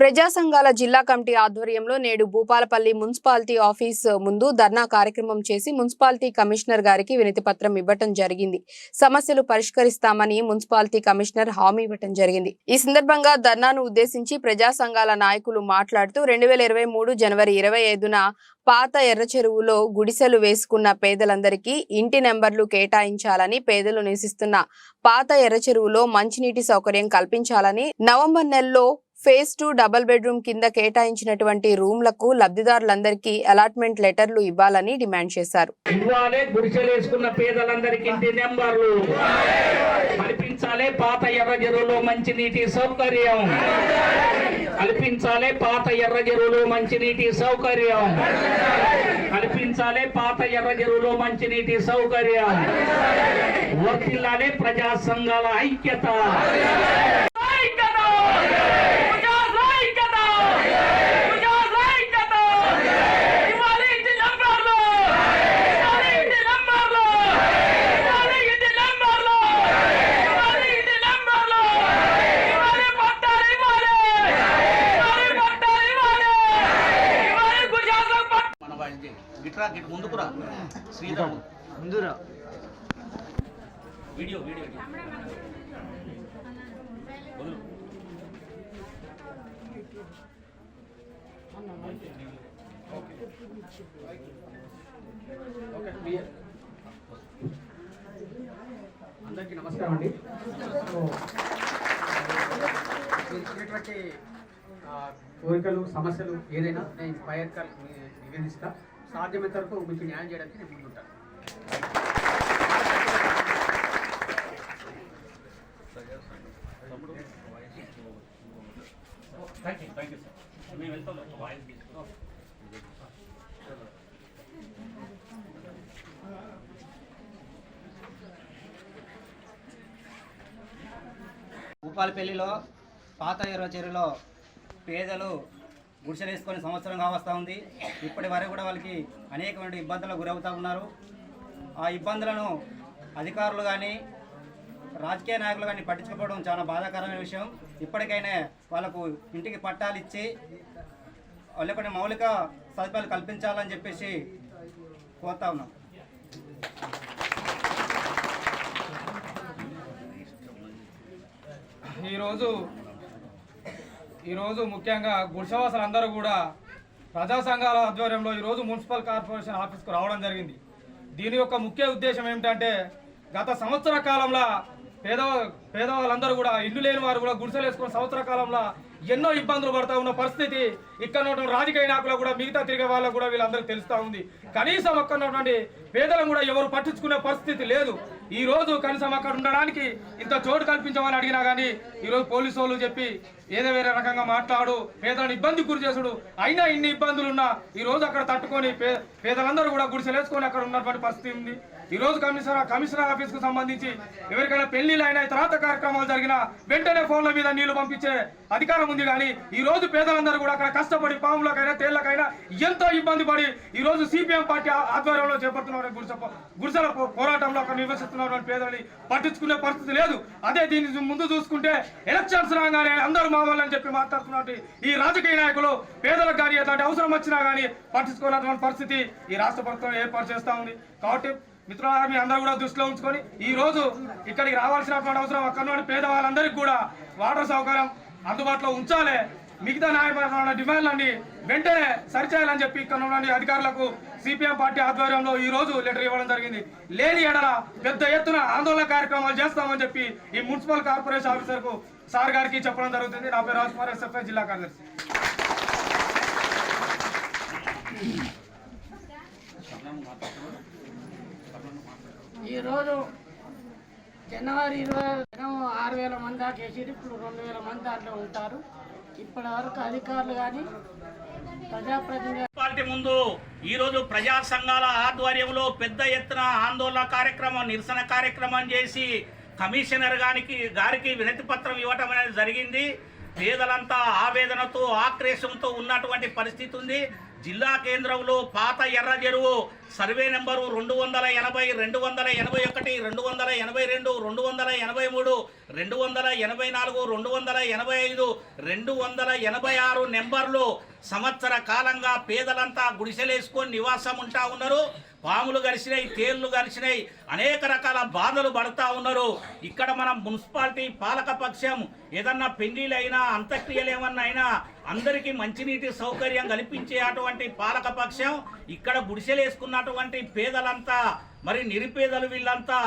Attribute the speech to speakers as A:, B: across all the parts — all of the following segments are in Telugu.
A: ప్రజా సంఘాల జిల్లా కమిటీ ఆధ్వర్యంలో నేడు భూపాలపల్లి మున్సిపాలిటీ ఆఫీస్ ముందు ధర్నా కార్యక్రమం చేసి మున్సిపాలిటీ కమిషనర్ గారికి వినతి పత్రం ఇవ్వటం జరిగింది. సమస్యలు పరిష్కరిస్తామని మున్సిపాలిటీ కమిషనర్ హామీ ఇవ్వటం జరిగింది. ఈ సందర్భంగా ధర్నాను ఉద్దేశించి ప్రజా సంఘాల నాయకులు మాట్లాడుతూ రెండు వేల ఇరవై మూడు జనవరి ఇరవై ఐదున పాత ఎర్ర చెరువులో గుడిసెలు వేసుకున్న పేదలందరికీ ఇంటి నెంబర్లు కేటాయించాలని పేదలు నివసిస్తున్న పాత ఎర్ర చెరువులో మంచినీటి సౌకర్యం కల్పించాలని నవంబర్ నెలలో ఫేజ్ టూ డబుల్ బెడ్రూమ్ కింద కేటాయించినటువంటి రూమ్లకు లబ్ధిదారులందరికీ అలాట్మెంట్ లెటర్లు ఇవ్వాలని డిమాండ్ చేశారు.
B: ఇవ్వాలే పేదలందరికీ నెంబర్లు. పాత ఎర్ర చెరువులో మంచి నీటి సౌకర్యం. కల్పించాలే పాత ఎర్ర చెరువులో మంచి నీటి సౌకర్యం. కల్పించాలే పాత ఎర్ర చెరువులో మంచి నీటి సౌకర్యం. వర్తిల్లాలే ప్రజా సంఘాల ఐక్యత! ప్రజా ఐక్యత! ప్రజా ఐక్యత! ఇవ్వాలి ఇంటి నెంబర్లు! ఇవ్వాలి ఇంటి నెంబర్లు! ఇవ్వాలి ఇంటి నెంబర్లు! ఇవ్వాలి ఇంటి నెంబర్లు! ఇవ్వాలి పట్టాలు ఇవ్వాలి! ఇవ్వాలి పట్టాలు ఇవ్వాలి! ఇవ్వాలి గుజరాత్ పట్టాలు!
C: మన వాడి గిట్ ముందుకురా శ్రీరాము ముందురా వీడియో వీడియో వదులు.
D: అందరికీ నమస్కారం అండి. సో, ఇచ్చినటువంటి కోరికలు సమస్యలు ఏదైనా నేను పై అధికారులకు నివేదిస్తా. సాధ్యమైనంత వరకు మీకు న్యాయం చేయడానికి నేను ముందుంటాను.
C: Thank you thank you sir మేము వెళ్తాం వాయిస్ తీసుకున్నాం
E: భూపాలపల్లిలో పాత ఎర్ర చెరువులో పేదలు గుడిసెలు వేసుకొని సంవత్సరం కావస్తూ ఉంది. ఇప్పటి వరకు కూడా వాళ్ళకి అనేకమైన ఇబ్బందులకు గురవుతూ ఉన్నారు. ఆ ఇబ్బందులను అధికారులు కానీ రాజకీయ నాయకులు కానీ పట్టించుకోవడం చాలా బాధాకరమైన విషయం. ఇప్పటికైనా వాళ్ళకు ఇంటికి పట్టాలు ఇచ్చి వాళ్ళకి మౌలిక సదుపాయాలు కల్పించాలని చెప్పేసి కోరుతా ఉన్నాం.
F: ఈరోజు ఈరోజు ముఖ్యంగా గుడిసెవాసులు అందరూ కూడా ప్రజా సంఘాల ఆధ్వర్యంలో ఈరోజు మున్సిపల్ కార్పొరేషన్ ఆఫీస్కు రావడం జరిగింది. దీని యొక్క ముఖ్య ఉద్దేశం ఏమిటంటే గత సంవత్సర కాలంలో పేద పేదవాళ్ళందరూ కూడా ఇల్లు లేని వారు కూడా గుడిసెలు వేసుకున్న సంవత్సర కాలంలో ఎన్నో ఇబ్బందులు పడతా ఉన్న పరిస్థితి ఇక్కడ ఉన్నటువంటి రాజకీయ నాయకులు కూడా మిగతా తిరిగే వాళ్ళకు కూడా వీళ్ళందరికీ తెలుస్తూ ఉంది. కనీసం అక్కడ ఉన్నటువంటి పేదలను కూడా ఎవరు పట్టించుకునే పరిస్థితి లేదు. ఈ రోజు కనీసం అక్కడ ఉండడానికి ఇంత చోటు కల్పించమని అడిగినా కానీ ఈరోజు పోలీసు వాళ్ళు చెప్పి ఏదో వేరే రకంగా మాట్లాడు పేదలను ఇబ్బంది గురి చేసుడు. అయినా ఇన్ని ఇబ్బందులు ఉన్నా ఈ రోజు అక్కడ తట్టుకొని పే పేదలందరూ కూడా గుడిసెలేసుకొని అక్కడ ఉన్నటువంటి పరిస్థితి ఉంది ఈరోజు కమిషనర్ కమిషనర్ ఆఫీస్కు సంబంధించి ఎవరికైనా పెళ్ళిలు అయినా తర్వాత కార్యక్రమాలు జరిగినా వెంటనే ఫోన్ల మీద నీళ్ళు పంపించే అధికారం ఉంది. కానీ ఈ రోజు పేదలందరూ కూడా అక్కడ కష్టపడి పాములకైనా తేళ్ళకైనా ఎంతో ఇబ్బంది పడి ఈ రోజు సిపిఎం పార్టీ ఆధ్వర్యంలో చేపడుతున్నారని గుడిసె గురుసల గుడిసెల పోరాటంలో అక్కడ నివసిస్తున్నటువంటి పేదలని పట్టించుకునే పరిస్థితి లేదు. అదే దీని ముందు చూసుకుంటే ఎలక్షన్స్ రాగానే అందరూ మా వాళ్ళని చెప్పి మాట్లాడుతున్నటువంటి ఈ రాజకీయ నాయకులు పేదలకు కానీ ఎట్లాంటి అవసరం వచ్చినా కానీ పట్టించుకున్నటువంటి పరిస్థితి ఈ రాష్ట్ర ప్రభుత్వం ఏర్పాటు చేస్తా ఉంది. కాబట్టి మిత్రులారా మీ అందరూ కూడా దృష్టిలో ఉంచుకొని ఈ రోజు ఇక్కడికి రావాల్సినటువంటి అవసరం అక్కడ పేదవాళ్ళందరికీ కూడా వాటర్ సౌకర్యం అందుబాటులో ఉంచాలి. మిగతా న్యాయపరమైన డిమాండ్లన్నీ వెంటనే సరిచేయాలని చెప్పి ఇక్కడ ఉన్నటువంటి అధికారులకు సిపిఎం పార్టీ ఆధ్వర్యంలో ఈ రోజు లెటర్ ఇవ్వడం జరిగింది. లేని ఎడల పెద్ద ఎత్తున ఆందోళన కార్యక్రమాలు చేస్తామని చెప్పి ఈ మున్సిపల్ కార్పొరేషన్ ఆఫీసర్కు సార్ గారికి చెప్పడం జరుగుతుంది. నా పేరు రాజ్కుమార్ ఎస్ఎఫ్ఐ జిల్లా కార్యదర్శి.
G: ఈరోజు జనవరి ఇరవై ఆరు వేల మంది దాకా వేసిరు ఇప్పుడు రెండు వేల మంది దాంట్లో ఉంటారు. ఇప్పటి వరకు అధికారులు కానీ ప్రజాప్రతినిధి
B: పార్టీ ముందు ఈరోజు ప్రజా సంఘాల ఆధ్వర్యంలో పెద్ద ఎత్తున ఆందోళన కార్యక్రమం నిరసన కార్యక్రమం చేసి కమిషనర్ గారికి గారికి వినతి పత్రం ఇవ్వటం అనేది జరిగింది. పేదలంతా ఆవేదనతో ఆక్రేషంతో ఉన్నటువంటి పరిస్థితి ఉంది. జిల్లా కేంద్రంలో పాత ఎర్ర చెరువు సర్వే నెంబరు రెండు వందల ఎనభై రెండు వందల ఎనభై ఒకటి రెండు వందల ఎనభై రెండు రెండు వందల ఎనభై మూడు రెండు వందల ఎనభై నాలుగు రెండు వందల ఎనభై ఐదు రెండు వందల ఎనభై ఆరు నెంబర్లు. సంవత్సర కాలంగా పేదలంతా గుడిసెలేసుకొని నివాసం ఉంటా ఉన్నారు. పాములు గరిచినాయి తేళ్ళు గరిచినాయి అనేక రకాల బాధలు పడుతూ ఉన్నారు. ఇక్కడ మనం మున్సిపాలిటీ పాలక పక్షం ఏదన్నా పెళ్ళిలైనా అంత్యక్రియలు ఏమన్నా అయినా అందరికీ మంచినీటి సౌకర్యం కల్పించే అటువంటి పాలక పక్షం ఇక్కడ గుడిసెలేసుకున్నటువంటి పేదలంతా మరి నిరుపేదలు వీళ్ళంతా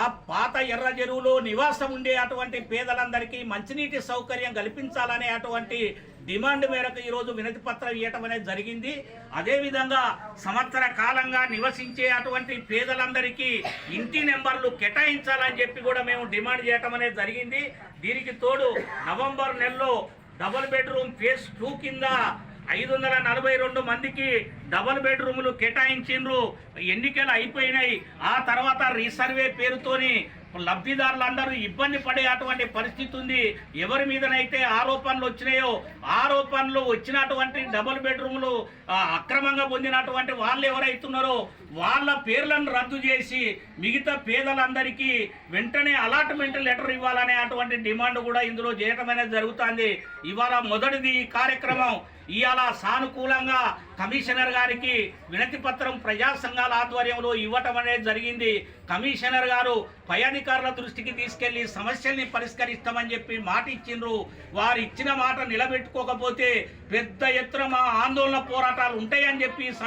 B: ఆ పాత ఎర్ర చెరువులో నివాసం ఉండే అటువంటి పేదలందరికీ మంచినీటి సౌకర్యం కల్పించాలనే అటువంటి డిమాండ్ మేరకు ఈరోజు వినతి పత్రం ఇవ్వటం అనేది జరిగింది. అదేవిధంగా సంవత్సర కాలంగా నివసించే అటువంటి పేదలందరికీ ఇంటి నెంబర్లు కేటాయించాలని చెప్పి కూడా మేము డిమాండ్ చేయటం అనేది జరిగింది. దీనికి తోడు నవంబర్ నెలలో డబుల్ బెడ్రూమ్ ఫేజ్ టూ కింద ఐదు వందల నలభై రెండు మందికి డబుల్ బెడ్రూములు కేటాయించిండ్రు. ఎన్నికలు అయిపోయినాయి. ఆ తర్వాత రీసర్వే పేరుతోని లబ్ధిదారులందరూ ఇబ్బంది పడే అటువంటి పరిస్థితి ఉంది. ఎవరి మీదనైతే ఆరోపణలు వచ్చినాయో ఆరోపణలు వచ్చినటువంటి డబుల్ బెడ్రూమ్లు అక్రమంగా పొందినటువంటి వాళ్ళు ఎవరైతున్నారో వాళ్ళ పేర్లను రద్దు చేసి మిగతా పేదలందరికీ వెంటనే అలాట్మెంట్ లెటర్ ఇవ్వాలనే అటువంటి డిమాండ్ కూడా ఇందులో చేయటం అనేది జరుగుతుంది. ఇవాళ మొదటిది ఈ కార్యక్రమం. ఇవాళ సానుకూలంగా కమిషనర్ గారికి వినతి పత్రం ప్రజా సంఘాల ఆధ్వర్యంలో ఇవ్వటం అనేది జరిగింది. కమిషనర్ గారు పై అధికారుల దృష్టికి తీసుకెళ్ళి సమస్యల్ని పరిష్కరిస్తామని చెప్పి మాట ఇచ్చిండ్రు. వారు ఇచ్చిన మాట నిలబెట్టుకోకపోతే పెద్ద ఎత్తున మా ఆందోళన పోరాటాలు ఉంటాయని చెప్పి